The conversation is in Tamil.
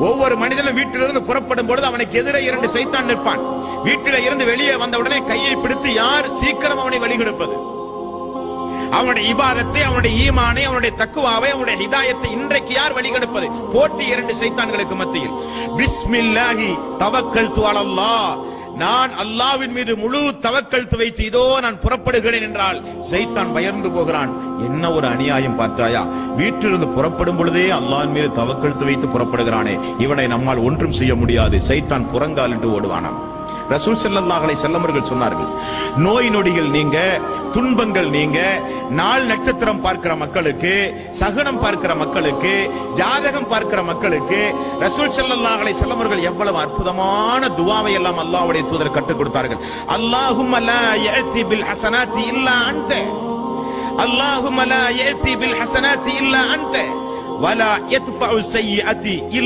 ஒவ்வொரு மனிதனும் வீட்டிலிருந்து புறப்படும் பொழுது அவனுக்கு எதிரே இரண்டு சைத்தான் நிற்பான். வீட்டில இருந்து வெளியே வந்த உடனே கையை பிடித்து யார் சீக்கிரம் அவனை வழிகெடுப்பது அவனுடைய இபாரத்தை அவனுடைய ஈமானை அவனுடைய தக்குவாவை அவனுடைய ஹிதாயத்தை இன்றைக்கு யார் வழிகெடுப்பது போட்டி இரண்டு சைத்தான்களுக்கு மத்தியில். பிஸ்மில்லாஹி தவக்கல் துவாலல்லா நான் அல்லாவின் மீது முழு தவக்கழுத்து வைத்து இதோ நான் புறப்படுகிறேன் என்றால் சைத்தான் பயந்து போகிறான். என்ன ஒரு அநியாயம் பார்த்தாயா? வீட்டிலிருந்து புறப்படும் பொழுதே அல்லாவின் மீது தவக்கெழுத்து வைத்து புறப்படுகிறானே. இவனை நம்மால் ஒன்றும் செய்ய முடியாது. சைத்தான் புறங்கால் என்று ஓடுவானாம். ரசூல் செல்லல்லாஹலை செல்லமர்கள் சொன்னார்கள் நோய் நொடிகள் நீங்க துன்பங்கள் நீங்க நாள் நட்சத்திரம் பார்க்கிற மக்களுக்கு சகுனம் பார்க்கிற மக்களுக்கு ஜாதகம் பார்க்கிற மக்களுக்கு ரசூல் செல்லல்லாஹலை செல்லமர்கள் எவ்வளவு அற்புதமான துவாவை எல்லாம் அல்லாஹ்வுடைய தூதர் கற்றுக் கொடுத்தார்கள். அல்லாஹும் அல்லா யஅதி பில் ஹசனாத்தி இல்லா அன்த அல்லாஹும் அல்லா யஅதி பில் ஹசனாத்தி இல்லா அன்த வலா யத்ஃபஉ ஸய்யிஅத்தி இல்லா